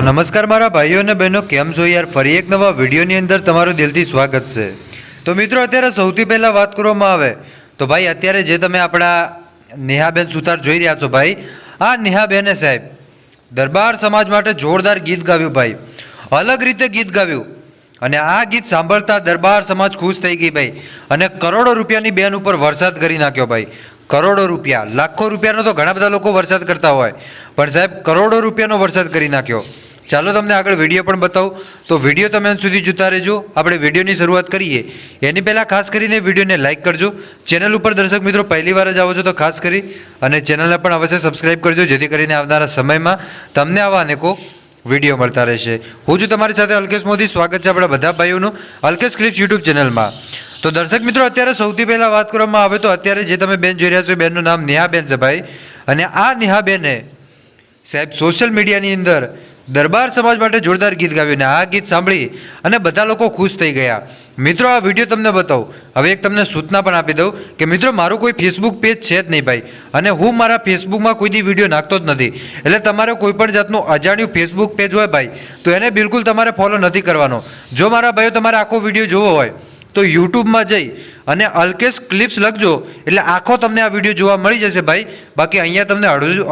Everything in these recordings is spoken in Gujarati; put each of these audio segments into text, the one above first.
નમસ્કાર મારા ભાઈઓ અને બહેનો, કેમ છો યાર? ફરી એક નવા વિડીયોની અંદર તમારું દિલથી સ્વાગત છે. તો મિત્રો, અત્યારે સૌથી પહેલાં વાત કરવામાં આવે તો ભાઈ, અત્યારે જે તમે આપણા નેહાબેન સુતાર જોઈ રહ્યા છો ભાઈ, આ નેહાબેને સાહેબ દરબાર સમાજ માટે જોરદાર ગીત ગાવ્યું ભાઈ. અલગ રીતે ગીત ગાવ્યું અને આ ગીત સાંભળતા દરબાર સમાજ ખુશ થઈ ગઈ ભાઈ. અને કરોડો રૂપિયાની બેન ઉપર વરસાદ કરી નાખ્યો ભાઈ. કરોડો રૂપિયા, લાખો રૂપિયાનો તો ઘણા બધા લોકો વરસાદ કરતા હોય. પણ સાહેબ, કરોડો રૂપિયાનો વરસાદ કરી નાખ્યો. ચાલો તમને આગળ વીડિયો પણ બતાવું. તો વીડિયો તમે અંત સુધી જોતા રહેજો. આપણે વિડીયોની શરૂઆત કરીએ. એની પહેલાં ખાસ કરીને વિડીયોને લાઇક કરજો. ચેનલ ઉપર દર્શક મિત્રો પહેલી વાર જ આવો છો તો ખાસ કરી અને ચેનલને પણ અવશ્ય સબસ્ક્રાઇબ કરજો, જેથી કરીને આવનારા સમયમાં તમને આવા અનેકો વીડિયો મળતા રહેશે. હું છું તમારી સાથે અલ્કેશ મોદી. સ્વાગત છે આપણા બધા ભાઈઓનું અલ્કેશ ક્લિપ્સ યુટ્યુબ ચેનલમાં. તો દર્શક મિત્રો, અત્યારે સૌથી પહેલાં વાત કરવામાં આવે તો અત્યારે જે તમે બેન જોઈ રહ્યા છો બેનનું નામ નેહાબેન છે ભાઈ. અને આ નેહાબેને સાહેબ, સોશિયલ મીડિયાની અંદર દરબાર સમાજ માટે જોરદાર ગીત ગાવ્યું અને આ ગીત સાંભળી અને બધા લોકો ખુશ થઈ ગયા. મિત્રો, આ વીડિયો તમને બતાવું. હવે એક તમને સૂચના પણ આપી દઉં કે મિત્રો, મારું કોઈ ફેસબુક પેજ છે જ નહીં ભાઈ. અને હું મારા ફેસબુકમાં કોઈ દી વીડિયો નાખતો જ નથી. એટલે તમારે કોઈ પણ જાતનું અજાણ્યું ફેસબુક પેજ હોય ભાઈ, તો એને બિલકુલ તમારે ફોલો નથી કરવાનો. જો મારા ભાઈઓ તમારે આખો વીડિયો જોવો હોય, તો યુટ્યુબમાં જઈ અને અલ્કેશ ક્લિપ્સ લખજો. એટલે આખો તમને આ વીડિયો જોવા મળી જશે ભાઈ. બાકી અહીંયા તમને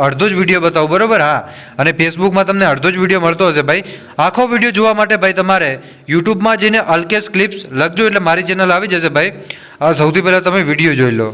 અડધો જ વીડિયો બતાવું, બરાબર? હા. અને ફેસબુકમાં તમને અડધો જ વીડિયો મળતો હશે ભાઈ. આખો વીડિયો જોવા માટે ભાઈ તમારે યુટ્યુબમાં જઈને અલ્કેશ ક્લિપ્સ લખજો, એટલે મારી ચેનલ આવી જશે ભાઈ. સૌથી પહેલાં તમે વીડિયો જોઈ લો.